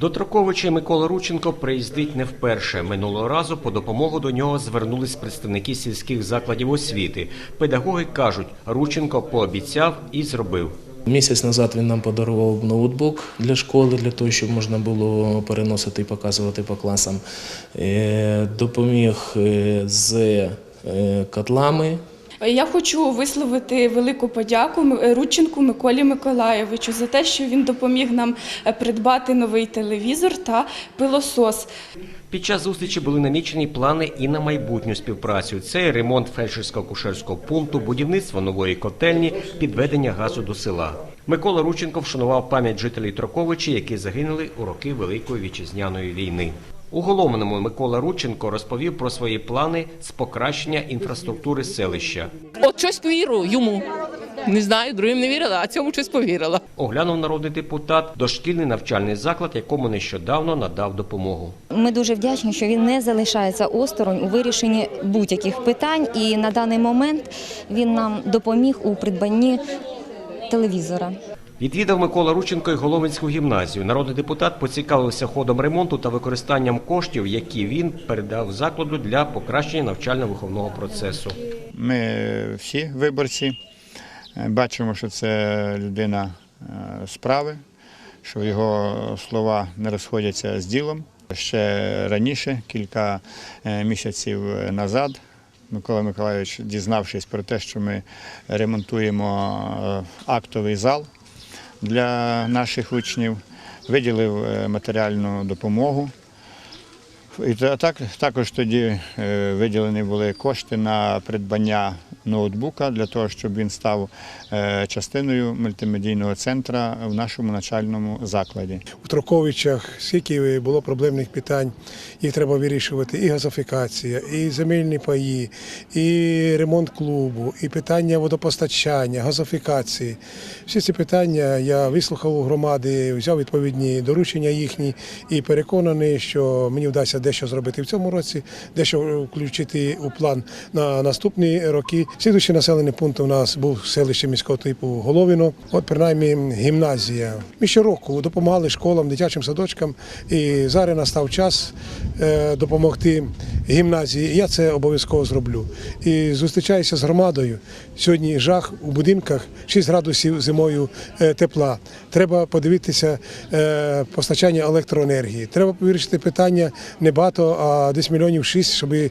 До Троковича Микола Рученко приїздить не вперше. Минулого разу по допомогу до нього звернулись представники сільських закладів освіти. Педагоги кажуть, Рученко пообіцяв і зробив. Місяць назад він нам подарував ноутбук для школи, для того, щоб можна було переносити і показувати по класам. Е, Допоміг е, з е, котлами. Я хочу висловити велику подяку М- Рудченку Миколі Миколаєвичу за те, що він допоміг нам е, придбати новий телевізор та пилосос. Під час зустрічі були намічені плани і на майбутню співпрацю. Це ремонт фельдшерсько-акушерського пункту, будівництво нової котельні, підведення газу до села. Микола Рученко вшанував пам'ять жителів Троковичі, які загинули у роки Великої вітчизняної війни. У Головному Микола Рученко розповів про свої плани з покращення інфраструктури селища. От щось повірю йому. Не знаю, другим не вірила, а цьому щось повірила. Оглянув народний депутат дошкільний навчальний заклад, якому нещодавно надав допомогу. Ми дуже вдячні, що він не залишається осторонь у вирішенні будь-яких питань, і на даний момент він нам допоміг у придбанні телевізора. Відвідав Микола Рученко і Головинську гімназію. Народний депутат поцікавився ходом ремонту та використанням коштів, які він передав закладу для покращення навчально-виховного процесу. Ми всі виборці е, бачимо, що це людина е, справи, що його слова не розходяться з ділом. Ще раніше, кілька е, місяців назад, Микола Миколайович, дізнавшись про те, що ми ремонтуємо актовий зал для наших учнів, виділив е, матеріальну допомогу. І так, також тоді е, виділені були кошти на придбання ноутбука для того, щоб він став е, частиною мультимедійного центру в нашому навчальному закладі. у Троковичах, скільки було проблемних питань, їх треба вирішувати. І газифікація, і земельні паї, і ремонт клубу, і питання водопостачання, газифікації. Всі ці питання я вислухав у громади, взяв відповідні доручення їхні і переконаний, що мені вдасться дещо зробити в цьому році, дещо включити у план на наступні роки. Слідуючий населений пункт у нас був селище міського типу Головино. От принаймні гімназія. Ми щороку допомагали школам, дитячим садочкам, і зараз настав час е, допомогти гімназії. Я це обов'язково зроблю. І зустрічаюся з громадою. Сьогодні жах у будинках 6 градусів зимою е, тепла. Треба подивитися е, постачання електроенергії. Треба вирішити питання не багато, а десь мільйонів 6, щоб е,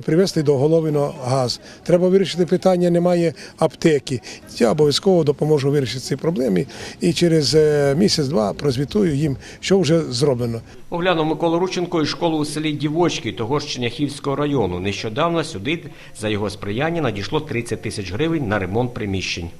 привезти до Головино газ. Треба вирішити питання, немає аптеки. Я обов'язково допоможу вирішити ці проблеми і через місяць-два прозвітую їм, що вже зроблено. Оглянув Микола Рученко і школу у селі Дівочки, того району. Нещодавно сюди за його сприяння надійшло 30 тисяч гривень на ремонт приміщень.